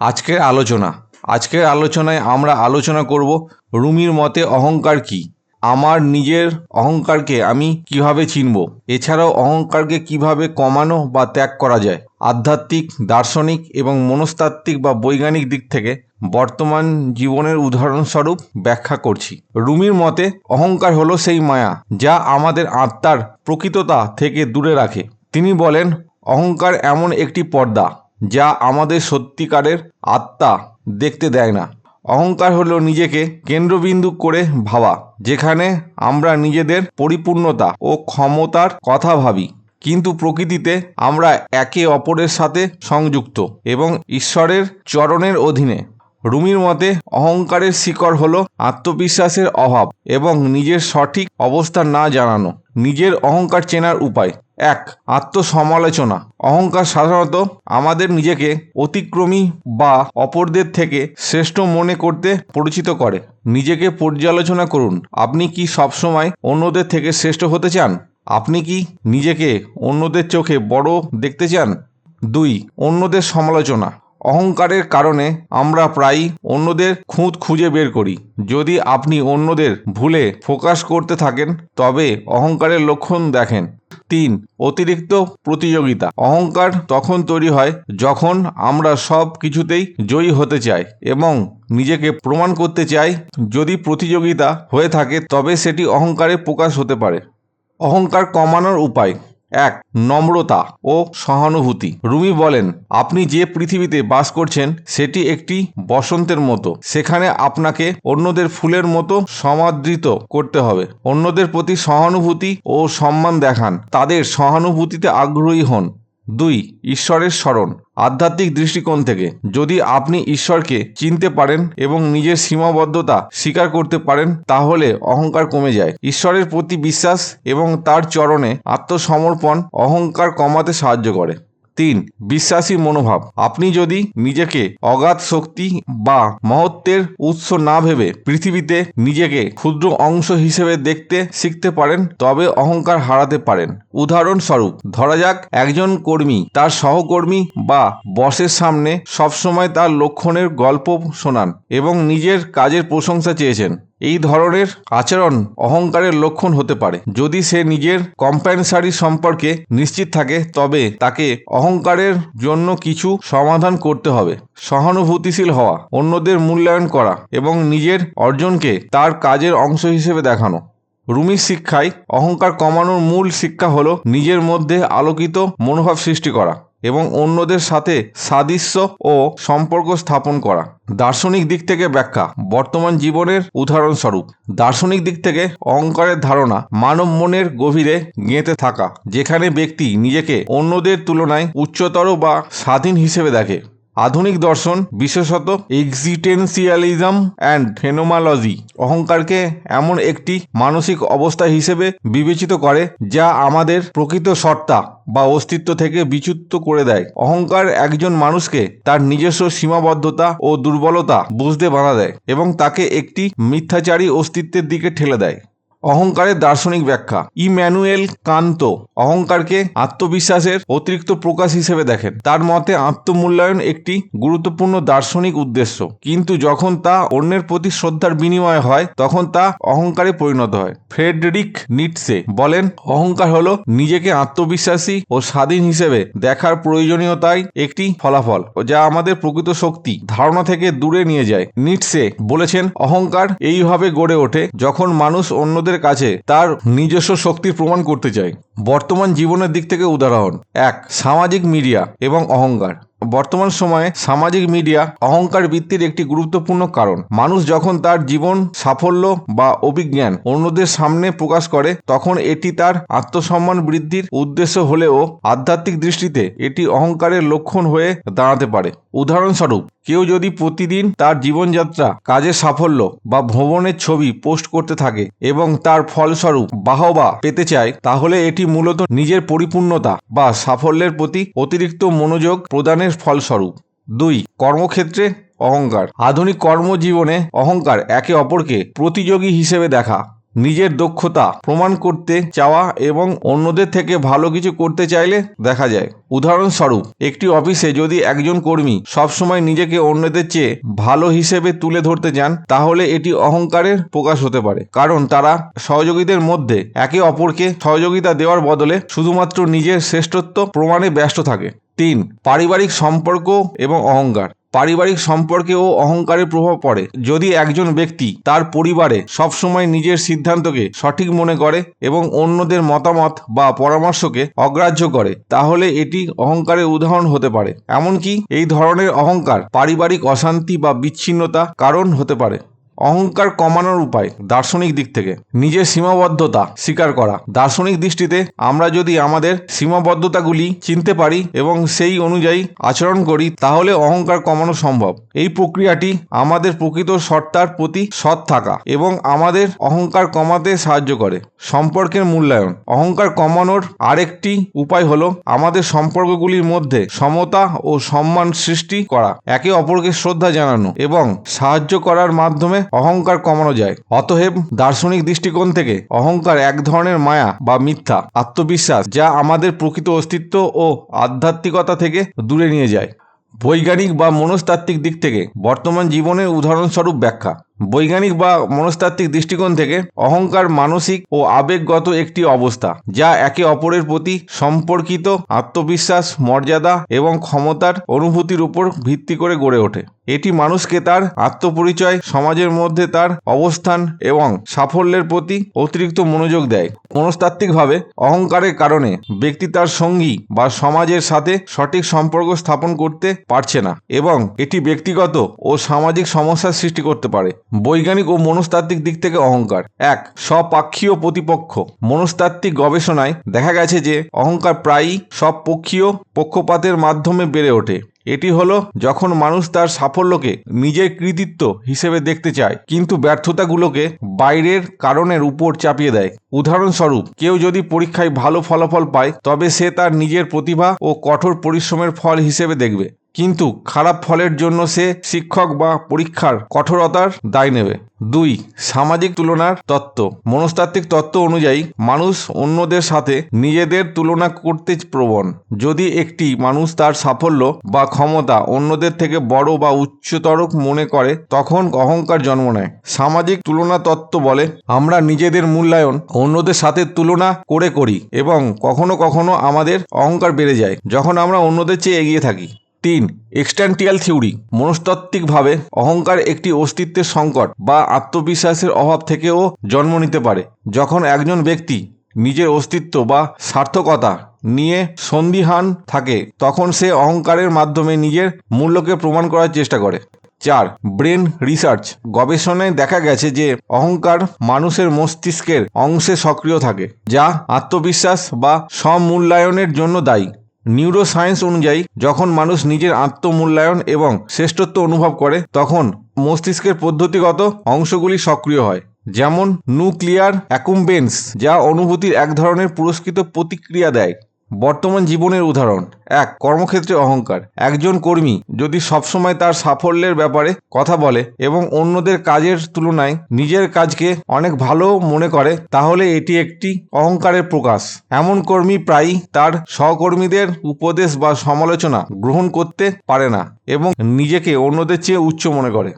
আজকের আলোচনা। আজকের আলোচনায় আমরা আলোচনা করব রুমির মতে অহংকার কি? আমার নিজের অহংকারকে আমি কীভাবে চিনব? এছাড়াও অহংকারকে কীভাবে কমানো বা ত্যাগ করা যায়? আধ্যাত্মিক, দার্শনিক এবং মনস্তাত্ত্বিক বা বৈজ্ঞানিক দিক থেকে বর্তমান জীবনের উদাহরণস্বরূপ ব্যাখ্যা করছি। রুমির মতে অহংকার হলো সেই মায়া যা আমাদের আত্মার প্রকৃততা থেকে দূরে রাখে। তিনি বলেন, অহংকার এমন একটি পর্দা যা আমাদের সত্যিকারের আত্মা দেখতে দেয় না। অহংকার হলো নিজেকে কেন্দ্রবিন্দু করে ভাবা, যেখানে আমরা নিজেদের পরিপূর্ণতা ও ক্ষমতার কথা ভাবি। কিন্তু প্রকৃতিতে আমরা একে অপরের সাথে সংযুক্ত এবং ঈশ্বরের চরণের অধীনে রুমির মতে অহংকারের শিকড় হল আত্মবিশ্বাসের অভাব এবং নিজের সঠিক অবস্থা না জানানো। নিজের অহংকার চেনার উপায়। এক, আত্মসমালোচনা। অহংকার সাধারণত আমাদের নিজেকে অতিক্রমী বা অপরদের থেকে শ্রেষ্ঠ মনে করতে পরিচিত করে। নিজেকে পর্যালোচনা করুন, আপনি কি সবসময় অন্যদের থেকে শ্রেষ্ঠ হতে চান? আপনি কি নিজেকে অন্যদের চোখে বড় দেখতে চান? দুই, অন্যদের সমালোচনা। অহংকারের কারণে আমরা প্রায়ই অন্যদের খুঁত খুঁজে বের করি। যদি আপনি অন্যদের ভুলে ফোকাস করতে থাকেন, তবে অহংকারের লক্ষণ দেখেন। তিন, অতিরিক্ত প্রতিযোগিতা। অহংকার তখন তৈরি হয় যখন আমরা সব কিছুতেই জয়ী হতে চাই এবং নিজেকে প্রমাণ করতে চাই। যদি প্রতিযোগিতা হয়ে থাকে, তবে সেটি অহংকারে প্রকাশ হতে পারে। অহংকার কমানোর উপায়। এক, নম্রতা ও সহানুভূতি। রুমি বলেন, আপনি যে পৃথিবীতে বাস করছেন, সেটি একটি বসন্তের মতো। সেখানে আপনাকে অন্যদের ফুলের মতো সমাদৃত করতে হবে। অন্যদের প্রতি সহানুভূতি ও সম্মান দেখান। তাদের সহানুভূতিতে আগ্রহী হন। দুই, ঈশ্বরের স্মরণ, আধ্যাত্মিক দৃষ্টিকোণ থেকে। যদি আপনি ঈশ্বরকে চিনতে পারেন এবং নিজের সীমাবদ্ধতা স্বীকার করতে পারেন, তাহলে অহংকার কমে যায়। ঈশ্বরের প্রতি বিশ্বাস এবং তার চরণে আত্মসমর্পণ অহংকার কমাতে সাহায্য করে। তিন, বিশ্বাসী মনোভাব। আপনি যদি নিজেকে অগাধ শক্তি বা মহত্বের উৎস না ভেবে পৃথিবীতে নিজেকে ক্ষুদ্র অংশ হিসেবে দেখতে শিখতে পারেন, তবে অহংকার হারাতে পারেন। উদাহরণস্বরূপ, ধরা যাক একজন কর্মী, তার সহকর্মী বা বসের সামনে সবসময় তার লক্ষণের গল্প শোনান এবং নিজের কাজের প্রশংসা চেয়েছেন। এই ধরনের আচরণ অহংকারের লক্ষণ হতে পারে। যদি সে নিজের কম্পেনসারি সম্পর্কে নিশ্চিত থাকে, তবে তাকে অহংকারের জন্য কিছু সমাধান করতে হবে। সহানুভূতিশীল হওয়া, অন্যদের মূল্যায়ন করা এবং নিজের অর্জনকে তার কাজের অংশ হিসেবে দেখানো। রুমির শিক্ষায়, অহংকার কমানোর মূল শিক্ষা হলো নিজের মধ্যে আলোকিত মনোভাব সৃষ্টি করা। এবং অন্যদের সাথে সাদৃশ্য ও সম্পর্ক স্থাপন করা। দার্শনিক দিক থেকে ব্যাখ্যা, বর্তমান জীবনের উদাহরণস্বরূপ। দার্শনিক দিক থেকে অহংকারের ধারণা, মানব মনের গভীরে গেঁথে থাকা, যেখানে ব্যক্তি নিজেকে অন্যদের তুলনায় উচ্চতর বা স্বাধীন হিসেবে দেখে। আধুনিক দর্শন, বিশেষত এক্সিটেন্সিয়ালিজম অ্যান্ড ফেনোমালজি অহংকারকে এমন একটি মানসিক অবস্থা হিসেবে বিবেচিত করে যা আমাদের প্রকৃত সত্তা বা অস্তিত্ব থেকে বিচ্যুত করে দেয়। অহংকার একজন মানুষকে তার নিজস্ব সীমাবদ্ধতা ও দুর্বলতা বুঝতে বাধা দেয় এবং তাকে একটি মিথ্যাচারী অস্তিত্বের দিকে ঠেলে দেয়। অহংকারের দার্শনিক ব্যাখ্যা। ইম্যানুয়েল কান্ত অহংকারকে আত্মবিশ্বাসের অতিরিক্ত প্রকাশ হিসেবে দেখেন। তার মতে আত্মমূল্যায়ন একটি গুরুত্বপূর্ণ দার্শনিক উদ্দেশ্য। কিন্তু যখন তা অন্যের প্রতি শ্রদ্ধার বিনিময় হয়, তখন তা অহংকারে পরিণত হয়। ফ্রেডরিক নিটসে বলেন, অহংকার হলো নিজেকে আত্মবিশ্বাসী ও স্বাধীন হিসেবে দেখার প্রয়োজনীয়তাই একটি ফলাফল, যা আমাদের প্রকৃত শক্তি, ধারণা থেকে দূরে নিয়ে যায়। নিটসে বলেছেন, অহংকার এইভাবে গড়ে ওঠে যখন মানুষ অন্যদের কাছে তার নিজস্ব শক্তির প্রমাণ করতে চাই। বর্তমান জীবনের দিক থেকে উদাহরণ। এক, সামাজিক মিডিয়া এবং অহংকার। বর্তমান সময়ে সামাজিক মিডিয়া অহংকার বৃত্তির একটি গুরুত্বপূর্ণ কারণ। মানুষ যখন তার জীবন, সাফল্য বা অভিজ্ঞান অন্যদের সামনে প্রকাশ করে, তখন এটি তার আত্মসম্মান বৃদ্ধির উদ্দেশ্য হলেও আধ্যাত্মিক দৃষ্টিতে এটি অহংকারের লক্ষণ হয়ে দাঁড়াতে পারে। উদাহরণস্বরূপ, কেউ যদি প্রতিদিন তার জীবনযাত্রা, কাজের সাফল্য বা ভ্রমণের ছবি পোস্ট করতে থাকে এবং তার ফলস্বরূপ বাহবা পেতে চায়, তাহলে এটি মূলত নিজের পরিপূর্ণতা বা সাফল্যের প্রতি অতিরিক্ত মনোযোগ প্রদানের ফলস্বরূপ। দুই, কর্মক্ষেত্রে অহংকার। আধুনিক কর্মজীবনে অহংকার একে অপরকে প্রতিযোগী হিসেবে দেখা। নিজের দক্ষতা প্রমাণ করতে চাওয়া এবং অন্যদের থেকে ভালো কিছু করতে চাইলে দেখা যায়। উদাহরণস্বরূপ, একটি অফিসে যদি একজন কর্মী সবসময় নিজেকে অন্যদের চেয়ে ভালো হিসেবে তুলে ধরতে চান তাহলে এটি অহংকারের প্রকাশ হতে পারে। কারণ তারা সহযোগীদের মধ্যে একে অপরকে সহযোগিতা দেওয়ার বদলে শুধুমাত্র নিজের শ্রেষ্ঠত্ব প্রমাণে ব্যস্ত থাকে। তিন, পারিবারিক সম্পর্ক এবং অহংকার। পারিবারিক সম্পর্কে ও অহংকারের প্রভাব পড়ে। যদি একজন ব্যক্তি তার পরিবারে সবসময় নিজের সিদ্ধান্তকে সঠিক মনে করে এবং অন্যদের মতামত বা পরামর্শকে অগ্রাহ্য করে, তাহলে এটি অহংকারের উদাহরণ হতে পারে। এমনকি এই ধরনের অহংকার পারিবারিক অশান্তি বা বিচ্ছিন্নতা কারণ হতে পারে। অহংকার কমানোর উপায় দার্শনিক দিক থেকে। নিজের সীমাবদ্ধতা স্বীকার করা। দার্শনিক দৃষ্টিতে আমরা যদি আমাদের সীমাবদ্ধতাগুলি চিনতে পারি এবং সেই অনুযায়ী আচরণ করি, তাহলে অহংকার কমানো সম্ভব। এই প্রক্রিয়াটি আমাদের প্রকৃত সত্তার প্রতি সৎ থাকা এবং আমাদের অহংকার কমাতে সাহায্য করে। সম্পর্কের মূল্যায়ন। অহংকার কমানোর আরেকটি উপায় হলো আমাদের সম্পর্কগুলির মধ্যে সমতা ও সম্মান সৃষ্টি করা, একে অপরকে শ্রদ্ধা জানানো এবং সাহায্য করার মাধ্যমে অহংকার কমানো যায়। অতএব দার্শনিক দৃষ্টিকোণ থেকে অহংকার এক ধরনের মায়া বা মিথ্যা, আত্মবিশ্বাস, যা আমাদের প্রকৃত অস্তিত্ব ও আধ্যাত্মিকতা থেকে দূরে নিয়ে যায়। বৈজ্ঞানিক বা মনস্তাত্ত্বিক দিক থেকে বর্তমান জীবনের উদাহরণস্বরূপ ব্যাখ্যা। বৈজ্ঞানিক বা মনস্তাত্ত্বিক দৃষ্টিকোণ থেকে অহংকার মানসিক ও আবেগগত একটি অবস্থা, যা একে অপরের প্রতি সম্পর্কিত, আত্মবিশ্বাস, মর্যাদা এবং ক্ষমতার অনুভূতির উপর ভিত্তি করে গড়ে ওঠে। এটি মানুষকে তার আত্মপরিচয়, সমাজের মধ্যে তার অবস্থান এবং সাফল্যের প্রতি অতিরিক্ত মনোযোগ দেয়। মনস্তাত্ত্বিকভাবে, অহংকারের কারণে ব্যক্তি তার সঙ্গী বা সমাজের সাথে সঠিক সম্পর্ক স্থাপন করতে পারছে না এবং এটি ব্যক্তিগত ও সামাজিক সমস্যার সৃষ্টি করতে পারে। বৈজ্ঞানিক ও মনস্তাত্ত্বিক দিক থেকে অহংকার। এক, স্বপাক্ষীয় প্রতিপক্ষ। মনস্তাত্ত্বিক গবেষণায় দেখা গেছে যে, অহংকার প্রায়ই স্বপক্ষীয় পক্ষপাতের মাধ্যমে বেড়ে ওঠে। এটি হলো যখন মানুষ তার সাফল্যকে নিজের কৃতিত্ব হিসেবে দেখতে চায়, কিন্তু ব্যর্থতাগুলোকে বাইরের কারণের উপর চাপিয়ে দেয়। উদাহরণস্বরূপ, কেউ যদি পরীক্ষায় ভালো ফলাফল পায়, তবে সে তার নিজের প্রতিভা ও কঠোর পরিশ্রমের ফল হিসেবে দেখবে। কিন্তু খারাপ ফলের জন্য সে শিক্ষক বা পরীক্ষার কঠোরতার দায় নেবে। দুই, সামাজিক তুলনার তত্ত্ব। মনস্তাত্ত্বিক তত্ত্ব অনুযায়ী মানুষ অন্যদের সাথে নিজেদের তুলনা করতে প্রবণ। যদি একটি মানুষ তার সাফল্য বা ক্ষমতা অন্যদের থেকে বড় বা উচ্চতর মনে করে, তখন অহংকার জন্ম নেয়। সামাজিক তুলনা তত্ত্ব বলে, আমরা নিজেদের মূল্যায়ন অন্যদের সাথে তুলনা করে করি এবং কখনো কখনো আমাদের অহংকার বেড়ে যায়। যখন আমরা অন্যদের চেয়ে এগিয়ে থাকি। তিন, এক্সট্যান্টিয়াল থিওরি, মনস্তাত্ত্বিকভাবে অহংকার একটি অস্তিত্বের সংকট বা আত্মবিশ্বাসের অভাব থেকেও জন্ম নিতে পারে। যখন একজন ব্যক্তি নিজের অস্তিত্ব বা সার্থকতা নিয়ে সন্দিহান থাকে, তখন সে অহংকারের মাধ্যমে নিজের মূল্যকে প্রমাণ করার চেষ্টা করে। চার, ব্রেন রিসার্চ, গবেষণায় দেখা গেছে যে অহংকার মানুষের মস্তিষ্কের অংশে সক্রিয় থাকে, যা আত্মবিশ্বাস বা স্বমূল্যায়নের জন্য দায়ী। নিউরোসায়েন্স অনুযায়ী যখন মানুষ নিজের আত্মমূল্যায়ন এবং শ্রেষ্ঠত্ব অনুভব করে, তখন মস্তিষ্কের পদ্ধতিগত অংশগুলি সক্রিয় হয়। যেমন নিউক্লিয়ার অ্যাকুম্বেন্স যা অনুভূতির এক ধরনের পুরস্কৃত প্রতিক্রিয়া দেয়। বর্তমান জীবনের উদাহরণ। এক, কর্মক্ষেত্রে অহংকার। একজন কর্মী যদি সবসময় তার সাফল্যের ব্যাপারে কথা বলে এবং অন্যদের কাজের তুলনায় নিজের কাজকে অনেক ভালো মনে করে, তাহলে এটি একটি অহংকারের প্রকাশ। এমন কর্মী প্রায়ই তার সহকর্মীদের উপদেশ বা সমালোচনা গ্রহণ করতে পারে না এবং নিজেকে অন্যদের চেয়ে উচ্চ মনে করে।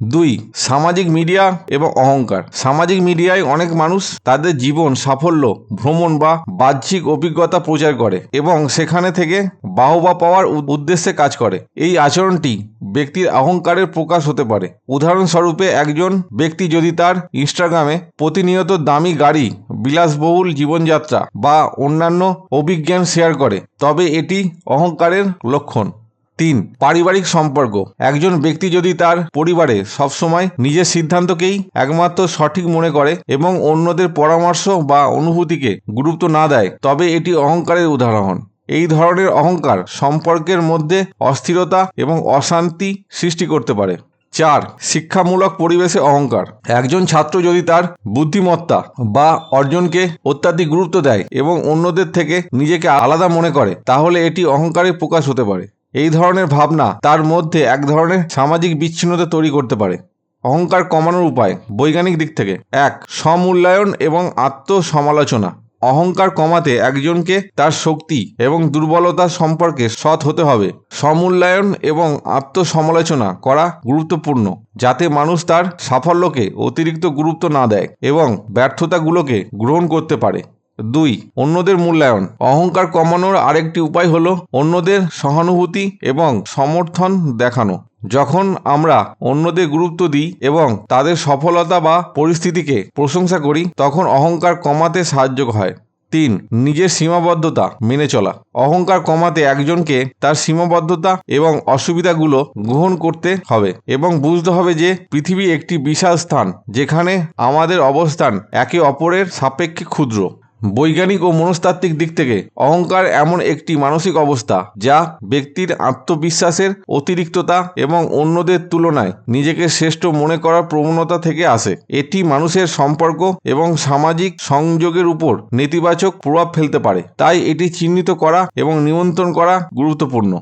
দুই, সামাজিক মিডিয়া এবং অহংকার। সামাজিক মিডিয়ায় অনেক মানুষ তাদের জীবন, সাফল্য, ভ্রমণ বা বাহ্যিক অভিজ্ঞতা প্রচার করে এবং সেখানে থেকে বাহবা পাওয়ার উদ্দেশ্যে কাজ করে। এই আচরণটি ব্যক্তির অহংকারের প্রকাশ হতে পারে। উদাহরণস্বরূপে, একজন ব্যক্তি যদি তার ইনস্টাগ্রামে প্রতিনিয়ত দামি গাড়ি, বিলাসবহুল জীবনযাত্রা বা অন্যান্য অভিজ্ঞান শেয়ার করে, তবে এটি অহংকারের লক্ষণ। তিন, পারিবারিক সম্পর্ক। একজন ব্যক্তি যদি তার পরিবারে সবসময় নিজের সিদ্ধান্তকেই একমাত্র সঠিক মনে করে এবং অন্যদের পরামর্শ বা অনুভূতিকে গুরুত্ব না দেয়, তবে এটি অহংকারের উদাহরণ। এই ধরনের অহংকার সম্পর্কের মধ্যে অস্থিরতা এবং অশান্তি সৃষ্টি করতে পারে। চার, শিক্ষামূলক পরিবেশে অহংকার। একজন ছাত্র যদি তার বুদ্ধিমত্তা বা অর্জনকে অত্যাধিক গুরুত্ব দেয় এবং অন্যদের থেকে নিজেকে আলাদা মনে করে, তাহলে এটি অহংকারের প্রকাশ হতে পারে। এই ধরনের ভাবনা তার মধ্যে এক ধরনের সামাজিক বিচ্ছিন্নতা তৈরি করতে পারে। অহংকার কমানোর উপায় বৈজ্ঞানিক দিক থেকে। এক স্বমূল্যায়ন এবং আত্মসমালোচনা। অহংকার কমাতে একজনকে তার শক্তি এবং দুর্বলতা সম্পর্কে সৎ হতে হবে। স্বমূল্যায়ন এবং আত্মসমালোচনা করা গুরুত্বপূর্ণ, যাতে মানুষ তার সাফল্যকে অতিরিক্ত গুরুত্ব না দেয় এবং ব্যর্থতাগুলোকে গ্রহণ করতে পারে। দুই, অন্যদের মূল্যায়ন। অহংকার কমানোর আরেকটি উপায় হলো অন্যদের সহানুভূতি এবং সমর্থন দেখানো। যখন আমরা অন্যদের গুরুত্ব দিই এবং তাদের সফলতা বা পরিস্থিতিকে প্রশংসা করি, তখন অহংকার কমাতে সাহায্য হয়। তিন, নিজের সীমাবদ্ধতা মেনে চলা। অহংকার কমাতে একজনকে তার সীমাবদ্ধতা এবং অসুবিধাগুলো গ্রহণ করতে হবে এবং বুঝতে হবে যে পৃথিবী একটি বিশাল স্থান, যেখানে আমাদের অবস্থান একে অপরের সাপেক্ষে ক্ষুদ্র। বৈজ্ঞানিক ও মনস্তাত্ত্বিক দিক থেকে অহংকার এমন একটি মানসিক অবস্থা যা ব্যক্তির আত্মবিশ্বাসের অতিরিক্ততা এবং অন্যদের তুলনায় নিজেকে শ্রেষ্ঠ মনে করার প্রবণতা থেকে আসে। এটি মানুষের সম্পর্ক এবং সামাজিক সংযোগের উপর নেতিবাচক প্রভাব ফেলতে পারে। তাই এটি চিহ্নিত করা এবং নিয়ন্ত্রণ করা গুরুত্বপূর্ণ।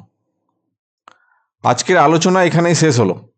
আজকের আলোচনা এখানেই শেষ হলো।